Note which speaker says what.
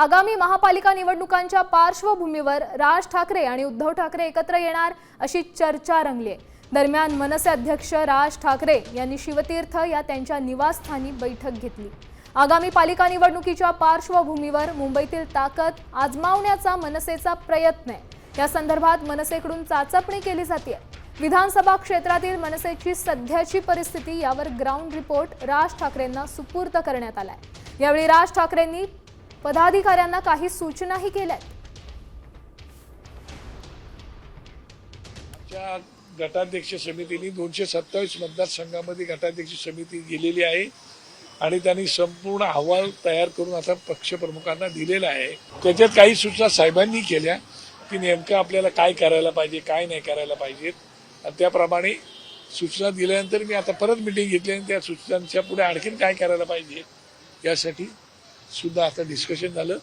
Speaker 1: आगामी महापालिका निवडणुकांच्या पार्श्वभूमीवर राज ठाकरे आणि उद्धव ठाकरे एकत्र येणार अशी चर्चा रंगली आहे. दरम्यान मनसे अध्यक्ष राज ठाकरे यांनी शिवतीर्थ या त्यांच्या निवासस्थानी बैठक घेतली. आगामी पालिका निवडणुकीच्या पार्श्वभूमीवर मुंबईतील ताकद आजमावण्याचा मनसेचा प्रयत्न आहे. या संदर्भात मनसेकडून चाचपणी केली जाते. विधानसभा क्षेत्रातील मनसेची सध्याची परिस्थिती यावर ग्राउंड रिपोर्ट राज ठाकरेंना सुपूर्द करण्यात आलाय. यावेळी राज ठाकरेंनी पदाधिकाऱ्यांना काही सूचनाही
Speaker 2: केल्या गटाध्यक्ष समितीने दोनशे सत्तावीस मतदारसंघामध्ये गटाध्यक्ष समिती गेलेली आहे आणि त्यांनी संपूर्ण अहवाल तयार करून आता पक्षप्रमुखांना दिलेला आहे. त्याच्यात काही सूचना साहेबांनी केल्या की नेमकं आपल्याला काय करायला पाहिजे काय नाही करायला पाहिजेत आणि त्याप्रमाणे सूचना दिल्यानंतर मी आता परत मिटिंग घेतली आणि त्या सूचनांच्या पुढे आणखीन काय करायला पाहिजे यासाठी सुद्धा आता डिस्कशन झालं.